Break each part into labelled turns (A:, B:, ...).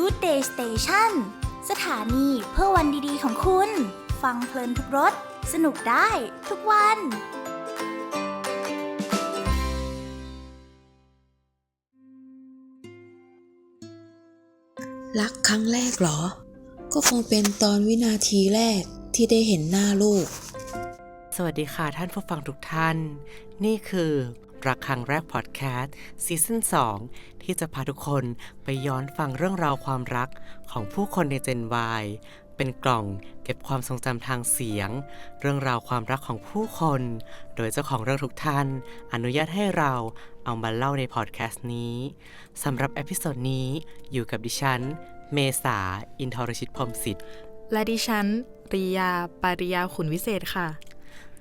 A: Good Day Station สถานีเพื่อวันดีๆของคุณ ฟังเพลินทุกรถสนุกได้ทุกวัน
B: รักครั้งแรกเหรอ ก็คงเป็นตอนวินาทีแรกที่ได้เห็นหน้าลูก
C: สวัสดีค่ะท่านผู้ฟังทุกท่าน นี่คือ รักครั้งแรกพอดแคสต์ซีซั่น2 ที่จะพาทุกคนไปย้อนฟังเรื่องราวความรักของผู้คนในเจน Y เป็นกล่องเก็บความทรงจำทางเสียง เรื่องราวความรักของผู้คน โดยเจ้าของเรื่องทุกท่าน อนุญาตให้เราเอามาเล่าในพอดแคสต์นี้สำหรับเอพิโซดนี้อยู่กับดิฉัน เมษาอินทรชิตพรมสิทธิ์
D: และดิฉันริยาปาริยาขุนวิเศษค่ะ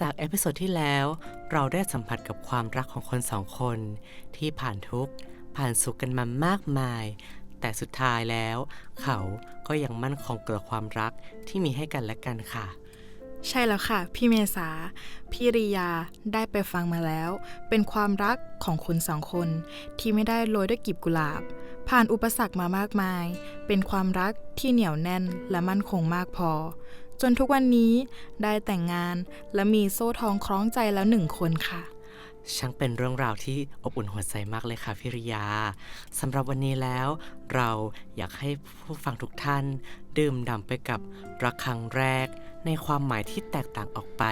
C: จากเอพิโซดที่แล้วเราได้สัมผัสกับความรักของคนสองคน ที่ผ่านทุกข์ ผ่านสุขกันมามากมาย แต่สุดท้ายแล้ว เขาก็ยังมั่นคงกับความรักที่มีให้กันและกันค่ะ
D: ใช่แล้วค่ะ พี่เมษา พี่ริยาได้ไปฟังมาแล้ว เป็นความรักของคนสองคน ที่ไม่ได้โรยด้วยกลีบกุหลาบ ผ่านอุปสรรคมามากมาย เป็นความรักที่เหนียวแน่นและมั่นคงมากพอ จนทุกวันนี้ได้แต่งงานและมีโซ่ทองคล้องใจแล้วหนึ่งคนค่ะ
C: ช่างเป็นเรื่องราวที่อบอุ่นหัวใจมากเลยค่ะพิริยาสำหรับวันนี้แล้ว เราอยากให้ผู้ฟังทุกท่าน ดื่มด่ำไปกับรักครั้งแรก ในความหมายที่แตกต่างออกไป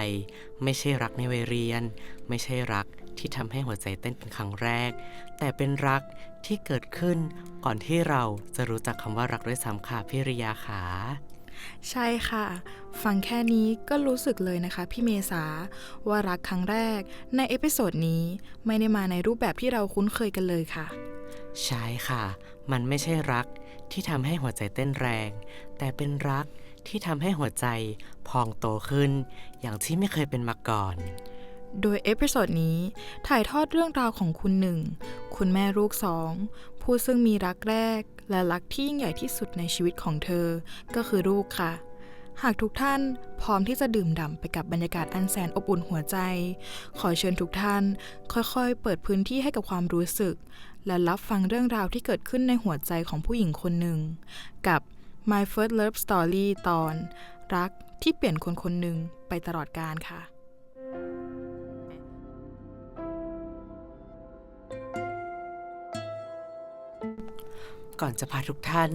C: ไม่ใช่รักในวัยเรียน ไม่ใช่รักที่ทำให้หัวใจเต้นเป็นครั้งแรก แต่เป็นรักที่เกิดขึ้นก่อนที่เราจะรู้จักคำว่ารักด้วยซ้ำค่ะพิริยาขา
D: ใช่ค่ะ ฟังแค่นี้ก็รู้สึกเลยนะคะพี่เมษาว่ารักครั้งแรกในเอพิโซดนี้ไม่ได้มาในรูปแบบที่เราคุ้นเคยกันเลยค่ะ
C: ใช่ค่ะ มันไม่ใช่รักที่ทำให้หัวใจเต้นแรง แต่เป็นรักที่ทำให้หัวใจพองโตขึ้น อย่างที่ไม่เคยเป็นมาก่อน
D: โดยเอพิโซดนี้ถ่ายทอดเรื่องราวของคุณหนึ่ง คุณแม่ลูกสอง ผู้ซึ่งมีรักแรก และรักที่ยิ่งใหญ่ที่สุดในชีวิตของเธอ ก็คือลูกค่ะ หากทุกท่านพร้อมที่จะดื่มด่ำไปกับบรรยากาศอันแสนอบอุ่นหัวใจ ขอเชิญทุกท่าน ค่อยๆ เปิดพื้นที่ให้กับความรู้สึก และรับฟังเรื่องราวที่เกิดขึ้นในหัวใจของผู้หญิงคนหนึ่ง กับ My First Love Story ตอน รักที่เปลี่ยนคนคนหนึ่งไปตลอดกาลค่ะ
C: ก่อนจะพาทุกท่าน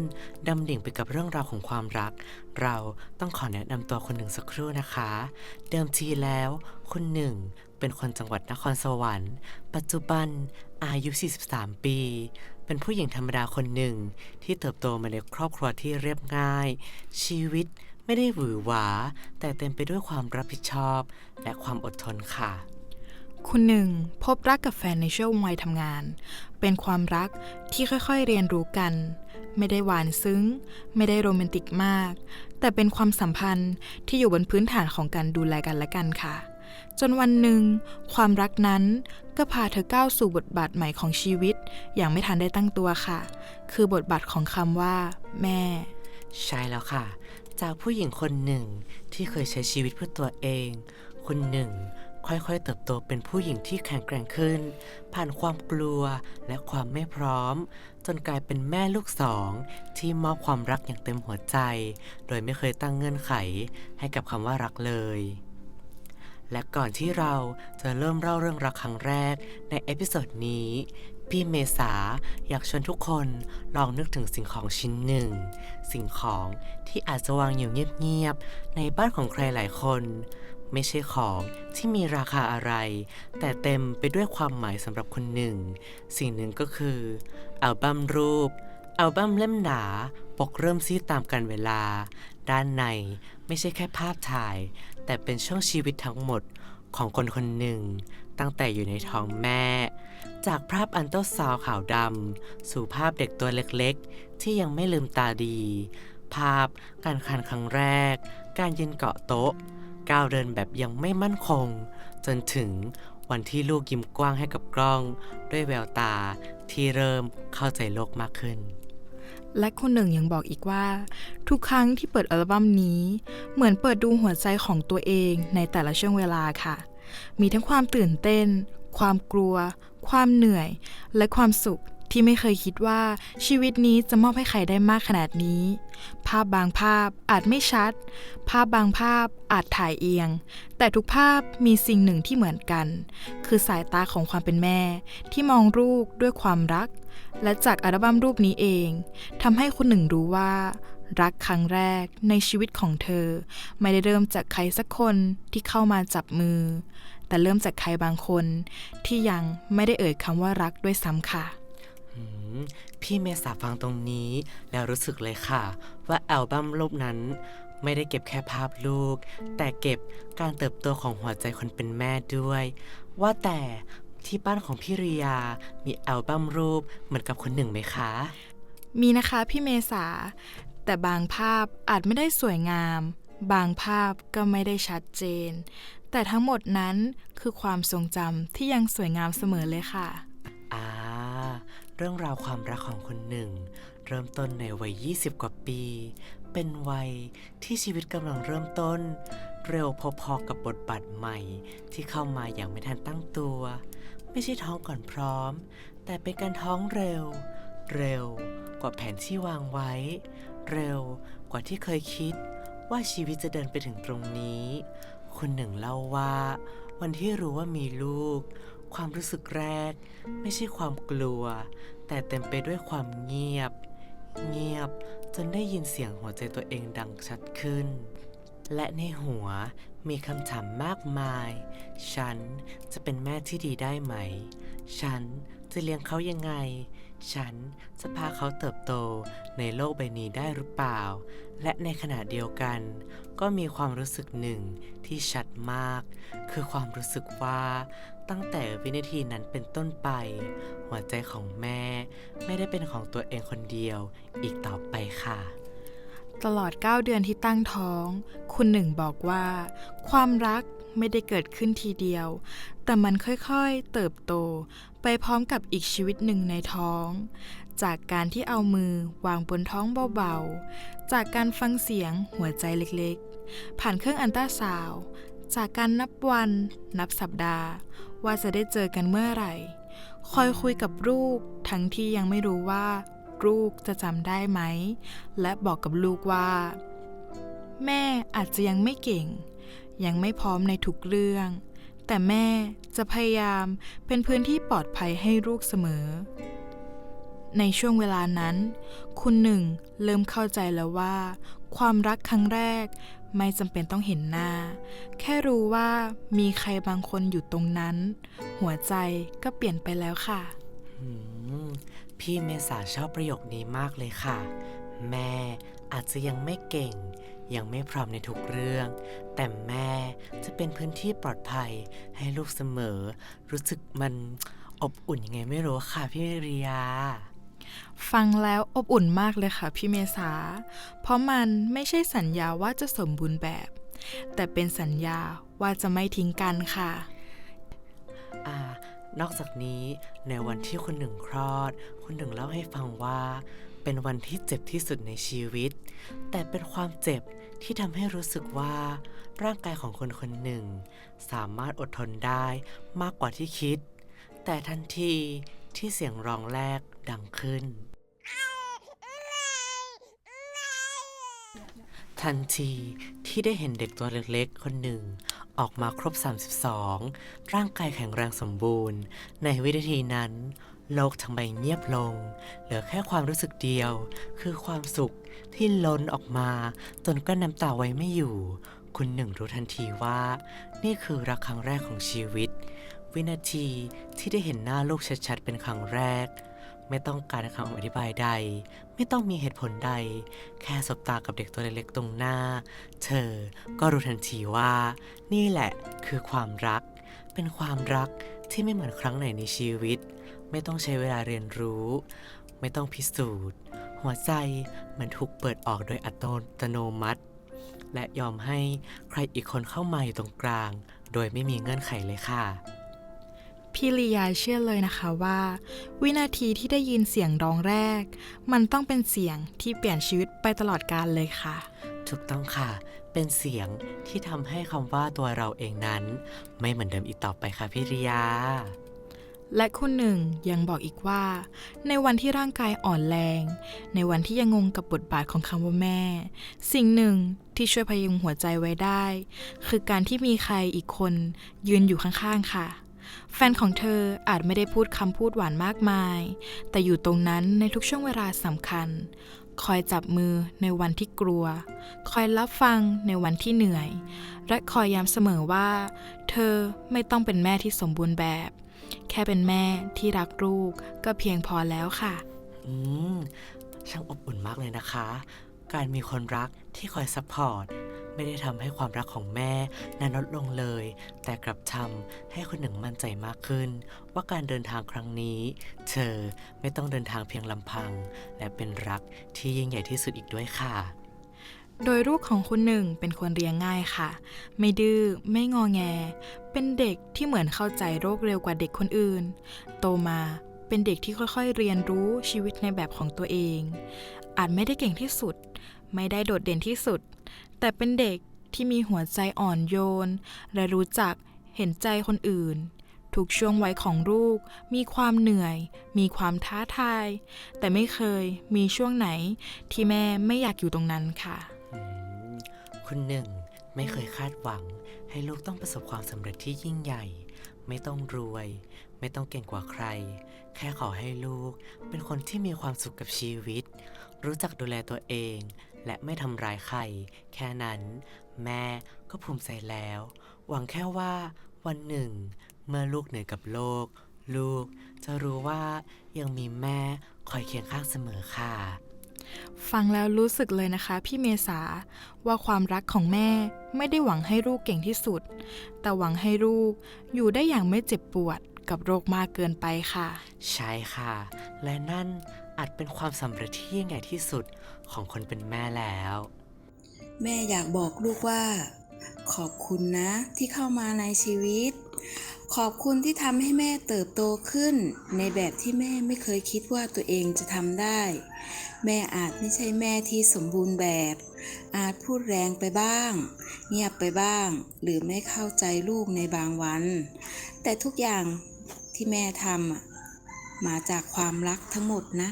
C: ดำดิ่งไปกับเรื่องราวของความรัก เราต้องขอแนะนำตัวคนหนึ่งสักครู่นะคะ เดิมทีแล้วคุณหนึ่งเป็นคนจังหวัดนครสวรรค์ ปัจจุบันอายุ 43 ปี เป็นผู้หญิงธรรมดาคนหนึ่งที่เติบโตมาในครอบครัวที่เรียบง่าย ชีวิตไม่ได้หวือหวา แต่เต็มไปด้วยความรับผิดชอบ และความอดทนค่ะ
D: คุณหนึ่งพบรักกับแฟนในช่วงวัยทำงาน เป็นความรักที่ค่อยๆเรียนรู้กัน ไม่ได้หวานซึ้ง ไม่ได้โรแมนติกมาก แต่เป็นความสัมพันธ์ที่อยู่บนพื้นฐานของการดูแลกันและกันค่ะ จนวันหนึ่ง ความรักนั้นก็พาเธอก้าวสู่บทบาทใหม่ของชีวิต อย่างไม่ทันได้ตั้งตัวค่ะ คือบทบาทของคำว่า แม่
C: ใช่แล้วค่ะ จากผู้หญิงคนหนึ่งที่เคยใช้ชีวิตเพื่อตัวเอง คนหนึ่ง ค่อยๆ เติบโตเป็นผู้หญิงที่แข็งแกร่งขึ้น ผ่านความกลัวและความไม่พร้อม จนกลายเป็นแม่ลูกสอง ที่มอบความรักอย่างเต็มหัวใจ โดยไม่เคยตั้งเงื่อนไขให้กับคำว่ารักเลย และก่อนที่เราจะเริ่มเล่าเรื่องรักครั้งแรกในเอพิโซดนี้พี่เมษาอยากชวนทุกคนลองนึกถึงสิ่งของชิ้นหนึ่ง สิ่งของที่อาจจะวางอยู่เงียบๆในบ้านของใครหลายคน ไม่ใช่ของที่มีราคาอะไร แต่เต็มไปด้วยความหมายสำหรับคนหนึ่ง สิ่งหนึ่งก็คืออัลบั้มรูปอัลบั้มเล่มหนาปกเริ่มซีดตามกันเวลา ด้านในไม่ใช่แค่ภาพถ่าย แต่เป็นช่วงชีวิตทั้งหมดของคนคนหนึ่ง ตั้งแต่อยู่ในท้องแม่ จากภาพอันเตอร์ซาวขาวดำสู่ภาพเด็กตัวเล็กๆ ที่ยังไม่ลืมตาดี ภาพการคันครั้งแรก การยืนเกาะโต๊ะ ก้าวเดินแบบยังไม่มั่นคง จนถึงวันที่ลูกยิ้มกว้างให้กับกล้อง ด้วยแววตาที่เริ่มเข้าใจโลกมากขึ้น
D: และคุณหนึ่งยังบอกอีกว่า ทุกครั้งที่เปิดอัลบั้มนี้ เหมือนเปิดดูหัวใจของตัวเองในแต่ละช่วงเวลาค่ะ มีทั้งความตื่นเต้น ความกลัว ความเหนื่อย และความสุข ที่ไม่เคยคิดว่าชีวิตนี้จะมอบให้ใครได้มากขนาดนี้ ภาพบางภาพอาจไม่ชัด ภาพบางภาพอาจถ่ายเอียง แต่ทุกภาพมีสิ่งหนึ่งที่เหมือนกัน คือสายตาของความเป็นแม่ ที่มองลูกด้วยความรัก และจากอัลบั้มรูปนี้เองทำให้คุณหนึ่งรู้ว่ารักครั้งแรกในชีวิตของเธอ ไม่ได้เริ่มจากใครสักคนที่เข้ามาจับมือ แต่เริ่มจากใครบางคนที่ยังไม่ได้เอ่ยคำว่ารักด้วยซ้ำค่ะ
C: พี่เมษาฟังตรงนี้ แล้วรู้สึกเลยค่ะ ว่าอัลบั้มรูปนั้น ไม่ได้เก็บแค่ภาพลูก แต่เก็บการเติบโตของหัวใจคนเป็นแม่ด้วย ว่าแต่ที่บ้านของพี่ริยา มีอัลบั้มรูปเหมือนกับคนหนึ่งไหมคะ
D: มีนะคะพี่เมษา แต่บางภาพอาจไม่ได้สวยงาม บางภาพก็ไม่ได้ชัดเจน แต่ทั้งหมดนั้นคือความทรงจำที่ยังสวยงามเสมอเลยค่ะ
C: อ่าเรื่องราวความรักของคนหนึ่ง เริ่มต้นในวัย 20 กว่าปี เป็นวัยที่ชีวิตกำลังเริ่มต้น เร็วพอๆกับบทบาทใหม่ ที่เข้ามาอย่างไม่ทันตั้งตัว ไม่ใช่ท้องก่อนพร้อม แต่เป็นการท้องเร็ว เร็วกว่าแผนที่วางไว้ เร็วกว่าที่เคยคิด ว่าชีวิตจะเดินไปถึงตรงนี้ คนหนึ่งเล่าว่า วันที่รู้ว่ามีลูก ความรู้สึกแรก ไม่ใช่ความกลัว แต่เต็มไปด้วยความเงียบ เงียบจนได้ยินเสียงหัวใจตัวเองดังชัดขึ้น และในหัวมีคำถามมากมาย ฉันจะเป็นแม่ที่ดีได้ไหม ฉันจะเลี้ยงเขายังไง ฉันจะพาเขาเติบโตในโลกใบนี้ได้หรือเปล่า และในขณะเดียวกัน ก็มีความรู้สึกหนึ่งที่ชัดมาก คือความรู้สึกว่าตั้งแต่วินาทีนั้นเป็นต้นไป หัวใจของแม่ไม่ได้เป็นของตัวเองคนเดียวอีกต่อไปค่ะ
D: ตลอด 9 เดือนที่ตั้งท้อง คุณหนึ่งบอกว่า ความรักไม่ได้เกิดขึ้นทีเดียว แต่มันค่อยๆ เติบโต ไปพร้อมกับอีกชีวิตหนึ่งในท้อง จากการที่เอามือวางบนท้องเบาๆ จากการฟังเสียงหัวใจเล็กๆ ผ่านเครื่องอันตราซาวจากการนับวัน นับสัปดาห์ ว่าจะได้เจอกันเมื่อไหร่ คอยคุยกับลูกทั้งที่ยังไม่รู้ว่าลูกจะจำได้ไหม และบอกกับลูกว่า แม่อาจจะยังไม่เก่ง ยังไม่พร้อมในทุกเรื่อง แต่แม่จะพยายามเป็นพื้นที่ปลอดภัยให้ลูกเสมอ ในช่วงเวลานั้น คุณหนึ่งเริ่มเข้าใจแล้วว่า ความรักครั้งแรกไม่จำเป็นต้องเห็นหน้า แค่รู้ว่ามีใครบางคนอยู่ตรงนั้น หัวใจก็เปลี่ยนไปแล้วค่ะ
C: พี่เมษาชอบประโยคนี้มากเลยค่ะ แม่อาจจะยังไม่เก่ง ยังไม่พร้อมในทุกเรื่อง แต่แม่จะเป็นพื้นที่ปลอดภัยให้ลูกเสมอ รู้สึกมันอบอุ่นยังไงไม่รู้ค่ะพี่เรีย
D: ฟังแล้วอบอุ่นมากเลยค่ะพี่เมษา เพราะมันไม่ใช่สัญญาว่าจะสมบูรณ์แบบ แต่เป็นสัญญาว่าจะไม่ทิ้งกันค่ะ
C: อ่านอกจากนี้ในวันที่คนหนึ่งคลอด คนหนึ่งเล่าให้ฟังว่า เป็นวันที่เจ็บที่สุดในชีวิต แต่เป็นความเจ็บ ที่ทำให้รู้สึกว่า ร่างกายของคนคนหนึ่ง สามารถอดทนได้มากกว่าที่คิด แต่ทันทีที่เสียงร้องแรกดังขึ้น ทันทีที่ได้เห็นเด็กตัวเล็กๆ คนหนึ่ง ออกมาครบ 32 ร่างกายแข็งแรงสมบูรณ์ ในวินาทีนั้น โลกทั้งใบเงียบลง เหลือแค่ความรู้สึกเดียว คือความสุขที่ล้นออกมาจนก็น้ำตาไว้ไม่อยู่ คุณหนึ่งรู้ทันทีว่า นี่คือรักครั้งแรกของชีวิต วินาทีที่ได้เห็นหน้าลูกชัดๆเป็นครั้งแรก ไม่ต้องการคำอธิบายใด ไม่ต้องมีเหตุผลใด แค่สบตากับเด็กตัวเล็กๆตรงหน้า เธอก็รู้ทันทีว่า นี่แหละคือความรัก เป็นความรักที่ไม่เหมือนครั้งไหนในชีวิต ไม่ต้องใช้เวลาเรียนรู้ ไม่ต้องพิสูจน์ หัวใจมันถูกเปิดออกโดยอัตโนมัติ และยอมให้ใครอีกคนเข้ามาอยู่ตรงกลาง โดยไม่มีเงื่อนไขเลยค่ะ
D: พี่ลียาเชื่อเลยนะคะว่า วินาทีที่ได้ยินเสียงร้องแรก มันต้องเป็นเสียงที่เปลี่ยนชีวิตไปตลอดกาลเลยค่ะ
C: ถูกต้องค่ะ เป็นเสียงที่ทำให้คำว่าตัวเราเองนั้น ไม่เหมือนเดิมอีกต่อไปค่ะพี่ริยา
D: และคุณหนึ่งยังบอกอีกว่า ในวันที่ร่างกายอ่อนแรง ในวันที่ยังงงกับบทบาทของคำว่าแม่ สิ่งหนึ่งที่ช่วยพยุงหัวใจไว้ได้ คือการที่มีใครอีกคนยืนอยู่ข้างๆค่ะ แฟนของเธออาจไม่ได้พูดคำพูดหวานมากมาย แต่อยู่ตรงนั้นในทุกช่วงเวลาสำคัญ คอยจับมือในวันที่กลัว คอยรับฟังในวันที่เหนื่อย และคอยย้ำเสมอว่า เธอไม่ต้องเป็นแม่ที่สมบูรณ์แบบ แค่เป็นแม่ที่รักลูกก็เพียงพอแล้วค่ะ
C: อืม ช่างอบอุ่นมากเลยนะคะ การมีคนรักที่คอยซัพพอร์ตไม่ได้ทำให้ความรักของแม่นั้นลดลงเลย แต่กลับทำให้คนหนึ่งมั่นใจมากขึ้น ว่าการเดินทางครั้งนี้ เธอไม่ต้องเดินทางเพียงลำพัง และเป็นรักที่ยิ่งใหญ่ที่สุดอีกด้วยค่ะ
D: โดยลูกของคุณหนึ่งเป็นคนเรียงง่ายค่ะ ไม่ดื้อไม่งอแง เป็นเด็กที่เหมือนเข้าใจโรคเร็วกว่าเด็กคนอื่น โตมาเป็นเด็กที่ค่อยๆ เรียนรู้ชีวิตในแบบของตัวเอง อาจไม่ได้เก่งที่สุด ไม่ได้โดดเด่นที่สุด แต่เป็นเด็กที่มีหัวใจอ่อนโยน และรู้จักเห็นใจคนอื่น ทุกช่วงวัยของลูก มีความเหนื่อย มีความท้าทาย แต่ไม่เคยมีช่วงไหนที่แม่ไม่อยากอยู่ตรงนั้นค่ะ
C: คุณหนึ่งไม่เคยคาดหวัง ให้ลูกต้องประสบความสำเร็จที่ยิ่งใหญ่ ไม่ต้องรวย ไม่ต้องเก่งกว่าใคร แค่ขอให้ลูกเป็นคนที่มีความสุขกับชีวิต รู้จักดูแลตัวเอง และไม่ทำร้ายใคร แค่นั้น แม่ก็ภูมิใจแล้ว หวังแค่ว่าวันหนึ่ง เมื่อลูกเหนื่อยกับโลก ลูกจะรู้ว่ายังมีแม่คอยเคียงข้างเสมอค่ะ
D: ฟังแล้วรู้สึกเลยนะคะ พี่เมษาว่าความรักของแม่ไม่ได้หวังให้ลูกเก่งที่สุด แต่หวังให้ลูกอยู่ได้อย่างไม่เจ็บปวดกับโรคมากเกินไปค่ะ
C: ใช่ค่ะ และนั่นอาจเป็นความสำเร็จที่ยิ่งใหญ่ที่สุดของคนเป็นแม่แล้ว
B: แม่อยากบอกลูกว่า ขอบคุณนะที่เข้ามาในชีวิต ขอบคุณที่ทำให้แม่เติบโตขึ้น ในแบบที่แม่ไม่เคยคิดว่าตัวเองจะทำได้ แม่อาจไม่ใช่แม่ที่สมบูรณ์แบบ อาจพูดแรงไปบ้าง เงียบไปบ้าง หรือไม่เข้าใจลูกในบางวัน แต่ทุกอย่างที่แม่ทำมาจากความรักทั้งหมดนะ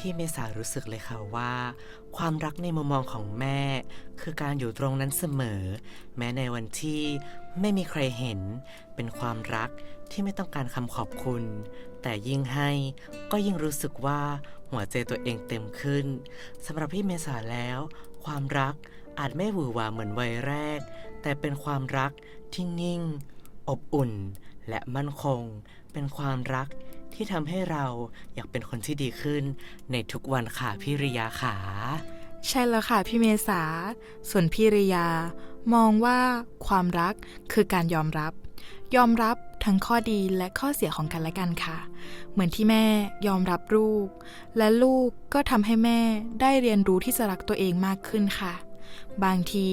C: พี่เมษารู้สึกเลยค่ะว่า ความรักในมุมมองของแม่ คือการอยู่ตรงนั้นเสมอ แม้ในวันที่ไม่มีใครเห็น เป็นความรักที่ไม่ต้องการคำขอบคุณ แต่ยิ่งให้ก็ยิ่งรู้สึกว่าหัวใจตัวเองเต็มขึ้นสำหรับพี่เมษาแล้ว ความรักอาจไม่หวือหวาเหมือนวัยแรก แต่เป็นความรักที่นิ่ง อบอุ่น และมั่นคง เป็นความรัก ที่ทำให้เราอยากเป็นคนที่ดีขึ้น ในทุกวันค่ะพี่ริยาขา
D: ใช่แล้วค่ะพี่เมษา ส่วนพี่ริยา มองว่าความรักคือการยอมรับ ยอมรับทั้งข้อดีและข้อเสียของกันและกันค่ะ เหมือนที่แม่ยอมรับลูก และลูกก็ทำให้แม่ได้เรียนรู้ที่จะรักตัวเองมากขึ้นค่ะ บางที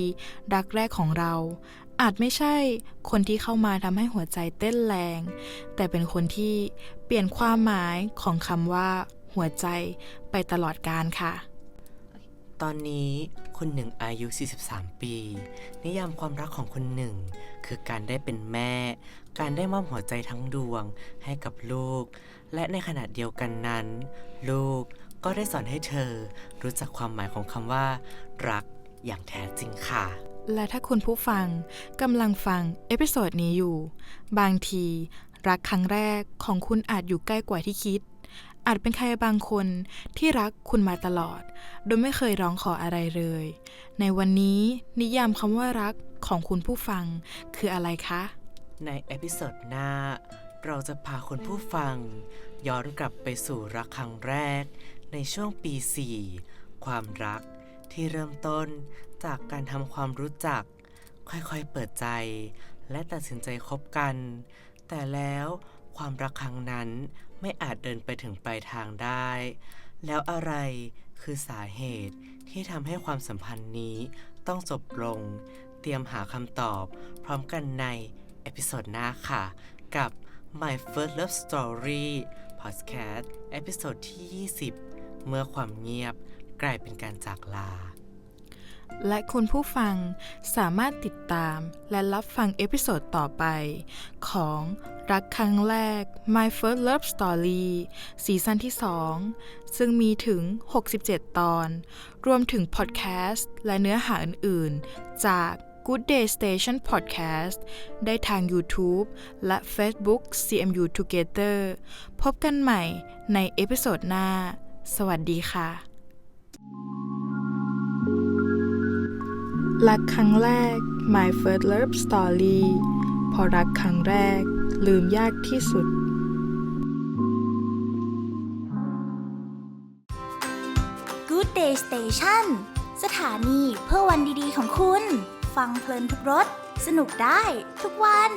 D: รักแรกของเรา อาจไม่ใช่คนที่เข้ามาทำให้หัวใจเต้นแรง แต่เป็นคนที่เปลี่ยนความหมายของคำว่า หัวใจไปตลอดกาลค่ะ
C: ตอนนี้คุณหนึ่งอายุ 43 ปี นิยามความรักของคุณหนึ่ง คือการได้เป็นแม่ การได้มอบหัวใจทั้งดวงให้กับลูก และในขณะเดียวกันนั้น ลูกก็ได้สอนให้เธอรู้จักความหมายของคำว่า รักอย่างแท้จริงค่ะ
D: และถ้าคุณผู้ฟังกำลังฟังเอพิโซดนี้อยู่ บางที รักครั้งแรกของคุณอาจอยู่ใกล้กว่าที่คิด อาจเป็นใครบางคนที่รักคุณมาตลอด โดยไม่เคยร้องขออะไรเลย ในวันนี้นิยามคำว่ารักของคุณผู้ฟังคืออะไรคะ
C: ในเอพิโซดหน้า เราจะพาคุณผู้ฟัง ย้อนกลับไปสู่รักครั้งแรก ในช่วงปี 4 ความรักที่เริ่มต้น จากการทำความรู้จัก ค่อยๆเปิดใจ และตัดสินใจคบกัน แต่แล้วความรักครั้งนั้นไม่อาจเดินไปถึงปลายทางได้ แล้วอะไรคือสาเหตุที่ทำให้ความสัมพันธ์นี้ต้องจบลง เตรียมหาคำตอบ พร้อมกันในเอพิโซดหน้าค่ะ กับ My First Love Story Podcast เอพิโซดที่ 20 เมื่อความเงียบกลายเป็นการจากลา
D: และคุณผู้ฟังสามารถติดตามและรับฟังเอพิโซดต่อไป ของรักครั้งแรก My First Love Story ซีซั่นที่ 2 ซึ่งมีถึง 67 ตอน รวมถึงพอดแคสต์และเนื้อหาอื่น ๆ จาก Good Day Station Podcast ได้ทาง YouTube และ Facebook CMU Together พบกันใหม่ในเอพิโซดหน้า สวัสดีค่ะ รักครั้งแรก My First Love Story พอรักครั้งแรก ลืมยากที่สุด
A: Good Day Station สถานีเพื่อวันดีๆของคุณ ฟังเพลินทุกรส สนุกได้ทุกวัน